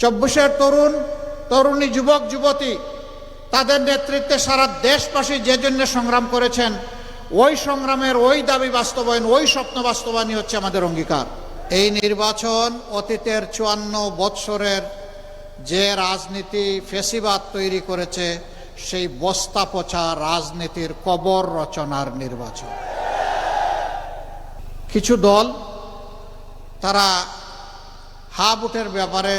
চব্বিশের তরুণ, তরুণী যুবক, যুবতী, তাদের নেতৃত্বে সারা দেশবাসী যে জন্য সংগ্রাম করেছেন, ওই সংগ্রামের ওই দাবি বাস্তবায়ন, ওই স্বপ্ন বাস্তবায়নই হচ্ছে আমাদের অঙ্গীকার। এই নির্বাচন অতীতের চুয়ান্ন বৎসরের যে রাজনীতি ফেসিবাদ তৈরি করেছে, সেই বস্তা পচা রাজনীতির কবর রচনার নির্বাচন। কিছু দল তারা হা বুটের ব্যাপারে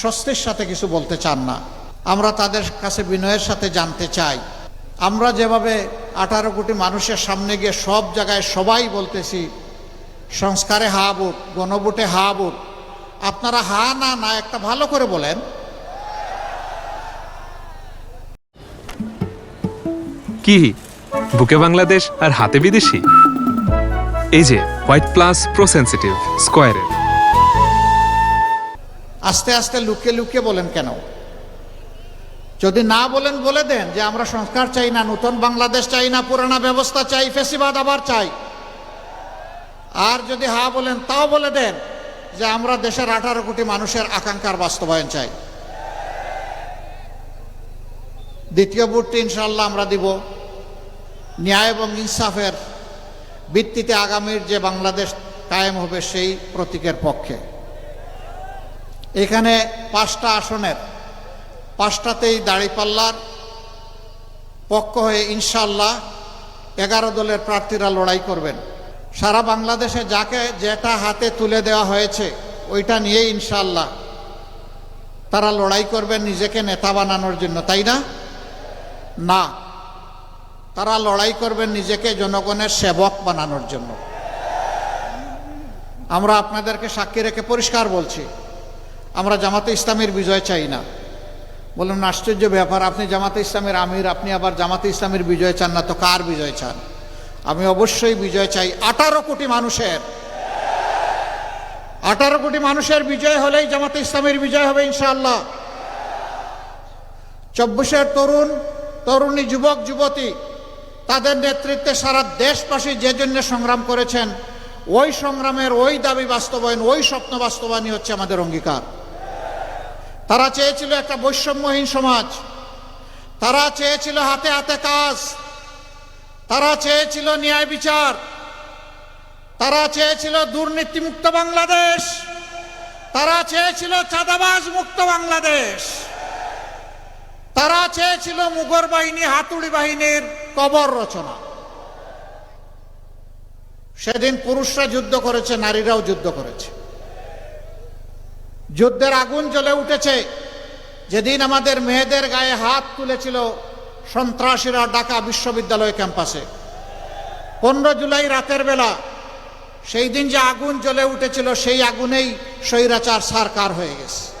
স্বস্তির সাথে কিছু বলতে চান না। আমরা তাদের কাছে বিনয়ের সাথে জানতে চাই। আমরা যেভাবে আঠারো কোটি মানুষের সামনে গিয়ে সব জায়গায় সবাই বলতেছি, সংস্কারে হা বুট, গণভোটে হা বুট, আপনারা হা না না একটা ভালো করে বলেন। কি? বুকে বাংলাদেশ আর হাতে বিদেশি? এই যে হোয়াইট প্লাস প্রো সেন্সিটিভ স্কোয়ারের আস্তে আস্তে লুকিয়ে লুকিয়ে বলেন কেন? যদি না বলেন, বলে দেন যে আমরা সংস্কার চাই না, নতুন বাংলাদেশ চাই না, পুরানা ব্যবস্থা চাই, ফেসিবাদ আবার চাই। আর যদি হা বলেন, তাও বলে দেন যে আমরা দেশের আঠারো কোটি মানুষের আকাঙ্ক্ষার বাস্তবায়ন চাই। দ্বিতীয় ভোটটি ইনশাল্লাহ আমরা দিব। ন্যায় এবং ইনসাফের ভিত্তিতে আগামীর যে বাংলাদেশ কায়েম হবে, সেই প্রতীকের পক্ষে। এখানে পাঁচটা আসনের। পাঁচটাতেই দাঁড়িপাল্লার পক্ষ হয়ে ইনশাল্লাহ এগারো দলের প্রার্থীরা লড়াই করবেন। সারা বাংলাদেশে যাকে যেটা হাতে তুলে দেওয়া হয়েছে, ওইটা নিয়ে ইনশাল্লাহ তারা লড়াই করবেন, নিজেকে নেতা বানানোর জন্য, তাই না? না, তারা লড়াই করবেন নিজেকে জনগণের সেবক বানানোর জন্য। আমরা আপনাদেরকে সাক্ষী রেখে পরিষ্কার বলছি আমরা জামাতে ইসলামের বিজয় চাই না। বললাম আশ্চর্য ব্যাপার, আপনি জামাতে ইসলামের আমির, আপনি আবার জামাতে ইসলামের বিজয় চান না, তো কার বিজয় চান? আমি অবশ্যই বিজয় চাই আঠারো কোটি মানুষের। আঠারো কোটি মানুষের বিজয় হলেই জামাতে ইসলামের বিজয় হবে, ইনশাআল্লাহ। চব্বিশের তরুণ, তরুণী যুবক, যুবতী, তাদের নেতৃত্বে সারা দেশবাসী যে জন্য সংগ্রাম করেছেন, ওই সংগ্রামের ওই দাবি বাস্তবায়ন, ওই স্বপ্ন বাস্তবায়নই হচ্ছে আমাদের অঙ্গীকার। তারা চেয়েছিল একটা বৈষম্যহীন সমাজ। তারা চেয়েছিল হাতে হাতে কাজ। তারা চেয়েছিল ন্যায় বিচার। তারা চেয়েছিল দুর্নীতিমুক্ত বাংলাদেশ। তারা চেয়েছিল চাঁদাবাজ মুক্ত বাংলাদেশ। তারা চেয়েছিল মুঘর বাহিনী, হাতুড়ি বাহিনীর কবর রচনা। সেদিন পুরুষরা যুদ্ধ করেছে, নারীরাও যুদ্ধ করেছে। যুদ্ধের আগুন জ্বলে উঠেছে। যেদিন আমাদের মেয়েদের গায়ে হাত তুলেছিল সন্ত্রাসীরা ঢাকা বিশ্ববিদ্যালয় ক্যাম্পাসে। পনেরো জুলাই রাতের বেলা সেই দিন যে আগুন জ্বলে উঠেছিল, সেই আগুনেই স্বৈরাচার সারকার হয়ে গেছে।